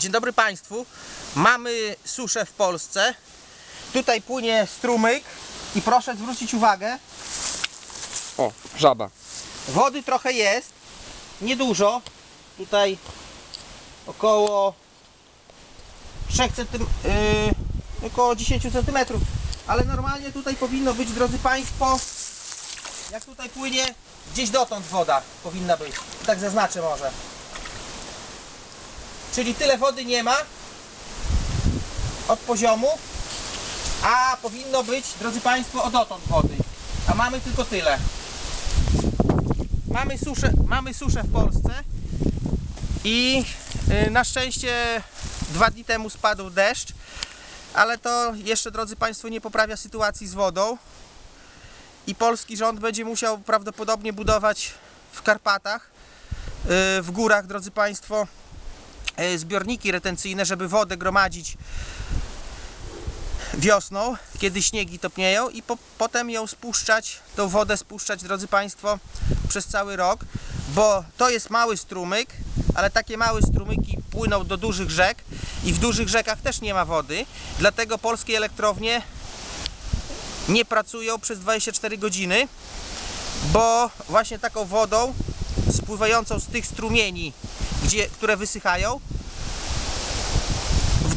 Dzień dobry Państwu. Mamy suszę w Polsce. Tutaj płynie strumyk i proszę zwrócić uwagę, O, żaba. wody trochę jest, niedużo. Tutaj około 3 cm, yy, około 10 cm. Ale normalnie tutaj powinno być, drodzy Państwo, jak tutaj płynie, gdzieś dotąd woda powinna być. Tak zaznaczę może. Czyli tyle wody nie ma od poziomu, a powinno być, drodzy Państwo, od dotąd wody. A mamy tylko tyle. Mamy suszę, mamy suszę w Polsce i y, na szczęście dwa dni temu spadł deszcz, ale to jeszcze, drodzy Państwo, nie poprawia sytuacji z wodą i polski rząd będzie musiał prawdopodobnie budować w Karpatach, y, w górach, drodzy Państwo, zbiorniki retencyjne, żeby wodę gromadzić wiosną, kiedy śniegi topnieją i po, potem ją spuszczać, tą wodę spuszczać, drodzy Państwo, przez cały rok, bo to jest mały strumyk, ale takie małe strumyki płyną do dużych rzek i w dużych rzekach też nie ma wody, dlatego polskie elektrownie nie pracują przez 24 godziny, bo właśnie taką wodą spływającą z tych strumieni, gdzie, które wysychają,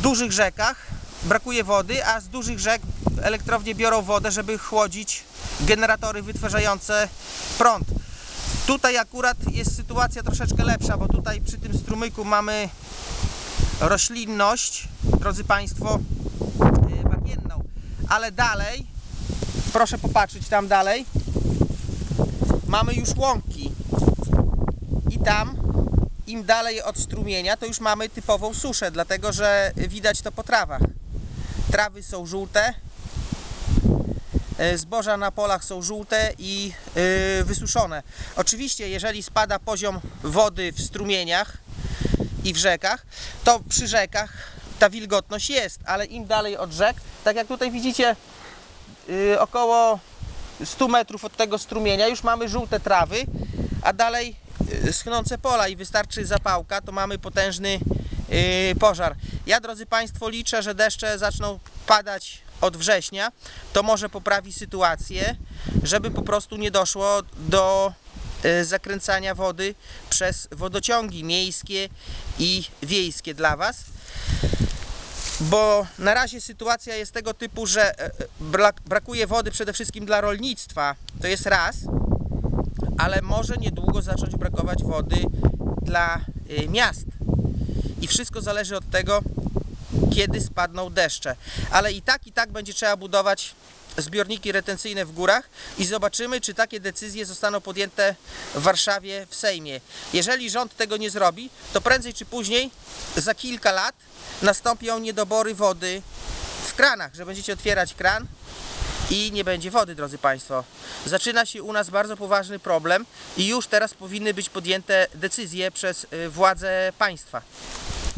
dużych rzekach brakuje wody, a z dużych rzek elektrownie biorą wodę, żeby chłodzić generatory wytwarzające prąd. Tutaj akurat jest sytuacja troszeczkę lepsza, bo tutaj przy tym strumyku mamy roślinność, drodzy Państwo, yy, bagienną. Ale dalej, proszę popatrzeć tam dalej, mamy już łąki. I tam im dalej od strumienia, to już mamy typową suszę, dlatego że widać to po trawach. Trawy są żółte, e, zboża na polach są żółte i e, wysuszone. Oczywiście, jeżeli spada poziom wody w strumieniach i w rzekach, to przy rzekach ta wilgotność jest, ale im dalej od rzek, tak jak tutaj widzicie, y, około 100 metrów od tego strumienia już mamy żółte trawy, a dalej schnące pola i wystarczy zapałka, to mamy potężny y, pożar. Ja, drodzy Państwo, liczę, że deszcze zaczną padać od września. To może poprawi sytuację, żeby po prostu nie doszło do y, zakręcania wody przez wodociągi miejskie i wiejskie dla Was bo na razie sytuacja jest tego typu, że e, e, brak- brakuje wody przede wszystkim dla rolnictwa, to jest raz, ale może niedługo zacząć brakować wody dla y, miast. I wszystko zależy od tego, kiedy spadną deszcze. Ale i tak, i tak będzie trzeba budować zbiorniki retencyjne w górach i zobaczymy, czy takie decyzje zostaną podjęte w Warszawie w Sejmie. Jeżeli rząd tego nie zrobi, to prędzej czy później, za kilka lat, nastąpią niedobory wody w kranach, że będziecie otwierać kran i nie będzie wody, drodzy Państwo. Zaczyna się u nas bardzo poważny problem i już teraz powinny być podjęte decyzje przez y, władze państwa.